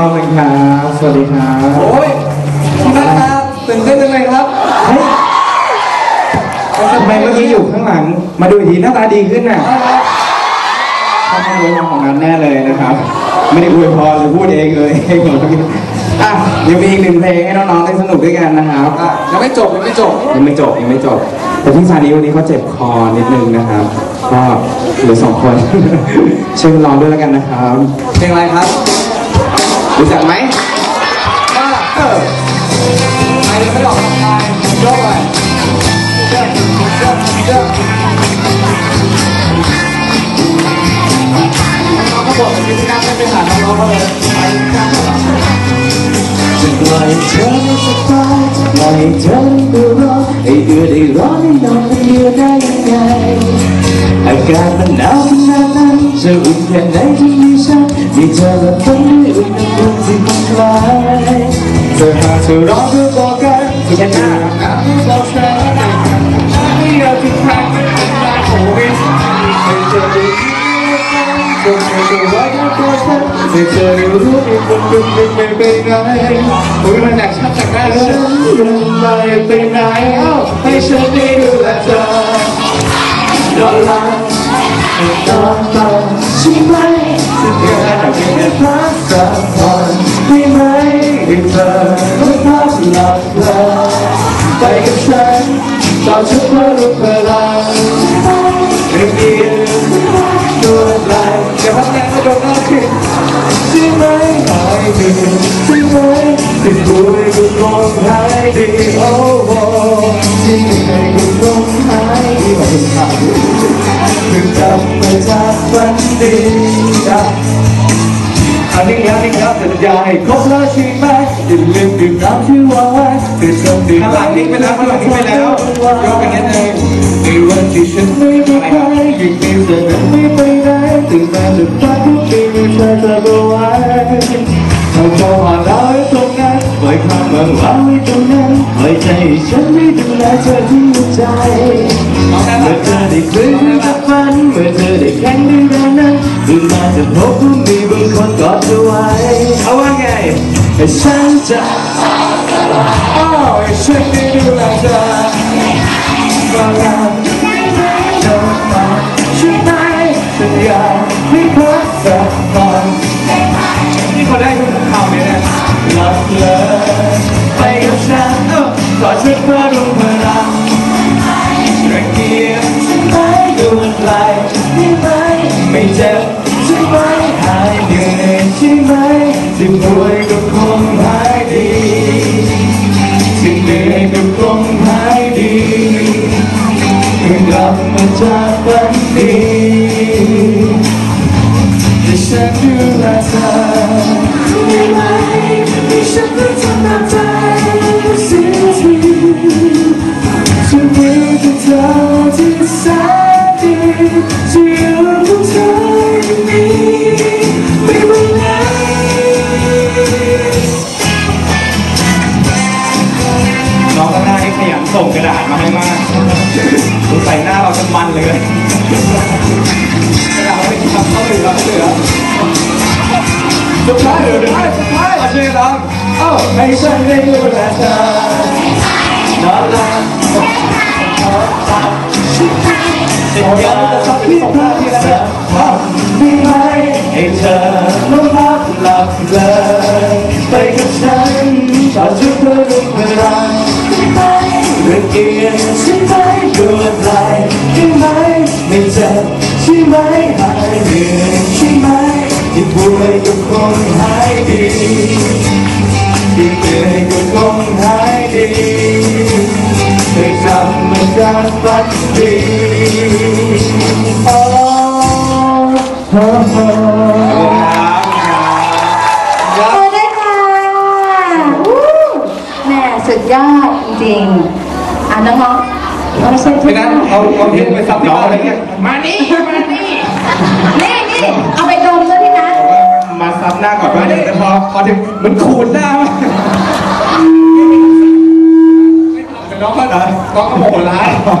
อบหนึงครับ สวัสดีครับโอ้ยพี่นัทครับตื่นเต้นจังเลยครับเฮ้ยทำไมเมื่อกี้อยู่ข้างหลัง มาดูอีกทีหน้าตาดีขึ้นน่ะชอบอวยพรของนัทแน่เลยนะครับ ไม่ได้อวยพรหรือพูดเองเลยเองหมดอะยังมีอีกหนึ่งเพลงให้น้องๆได้สนุกด้วยกันนะครับอะยังไม่จบยังไม่จบยังไม่จบยังไม่จบ แต่พี่ซานีวันนี้เขาเจ็บคอนิดนึงนะครับ ก็เหลือสองคน ช่วยร้องด้วยแล้วกันนะครับ เพลงอะไรครับ รู้จักไหมว่าเออไปเลยไม่ออกกำลังกายโยกไปเชื่อเชื่อเชื่อน้องเขาบอกว่าพี่นัทไม่ไปหาน้องๆเขาเลยไปกันจะปล่อยเธอไม่สบายจะปล่อยเธอไม่ร้อนให้เอือได้ร้อนให้นอนให้เยือได้ยังไงอากาศมันหนาวขนาดนั้นจะอุ่นแค่ไหนที่มีฉันมีเธอและฝันด้วยอุ่นน้ เธอหากเธอร้องเธอบอกกันทุกหน้าน้ำบอกฉันไม่อยากจะพักไม่เป็นไรโอ้ยไม่เจอดีจงเธอจะไว้ในตัวฉันไม่เธอรู้อีกคนคนหนึ่งไม่ไปไหนโอ้ยมันอยากชัดจากหน้าฉันยังไม่ไปไหนเอ้าให้ฉันได้ดูแลเธอนอนหลับนอนต่อใช่ไหมจะเกิดอะไรขึ้นพักสักผ่อนได้ไหมให้เธอ หลับเลยไปกับฉันต่อชุดเพื่อลุกพลังเรียบเรียงตัวไหลเดี๋ยวพักแรงก็โดนน้าขึ้นใช่ไหมหายดีใช่ไหมที่ป่วยก็คงหายดีโอ้โหที่ไหนก็คงหายดีขอบคุณครับเพิ่งกลับมาจากฝันดีจ้ะ อันนี้แล้วนี่ครับสัญญาให้ครบแล้วใช่ไหมอย่าลืมดื่มน้ำที่วางไว้ตื่นตรงดื่มข้างหลังทิ้งไปแล้วข้างหลังทิ้งไปแล้วโยกกันนิดนึงในวันที่ฉันไม่มีใครยิ่งมีเธอนั้นไม่ไปไหนตื่นมาจากฝันทุกทีมีเธอเธอเอาไว้เอาความหวานเราไว้ตรงนั้นปล่อยความหวังเราไว้ตรงนั้นปล่อยใจให้ฉันได้ดูแลเธอที่หัวใจเมื่อเธอได้ฟื้นจากฝันเมื่อเธอได้แข็งในแรงนั้น ตื่นมาจะพบว่ามีบางคนกอดเธอไว้ เอาว่าไงให้ฉันจะอ้าวไอ้ฉันได้ดูแลเธอฟังกันเธอมาช่วยไหมฉันอยากให้พักสักตอนนี่เขาได้ทุก จากวันนี้ที่ฉันดูแลเธอไม่ไหวที่ฉันต้องทำตามใจ กระดาษไม่ทำเขาเหลือเขาเหลือสุดท้ายเหลือสุดท้ายสุดท้ายเอาช่วยน้องเอ้าให้ฉันได้ดูแลเธอนอนหลับจะยอมสักที่พลาดที่สักวันได้ไหมให้เธอมาพักหลับเลยไปกับฉันต่อชุดเพื่อลุกพลังเรื่องเกียร์ใช่ไหมดว จ็บใช่ไหมหายเหนื่อยใช่ไหมที่ป่วยก็คงหายดีที่เหนื่อยก็คงหายดีให้กลับมาจากฝันดีโอ้โหขอบคุณค่ะแม่สุดยอดจริงๆอะน้องๆ น้องเชิญไม่งั้นเอาเอาเพลงไปซับน้องอะไรเงี้ยมานี่มานี่นี่นี่เอาไปดมด้วยพี่นัทมาซับหน้าก่อนมาเนี่ยแต่พอพอถึงมันขูดหน้ามากเป็นน้องก็เหรอน้องก็โมโหร้ายอ่า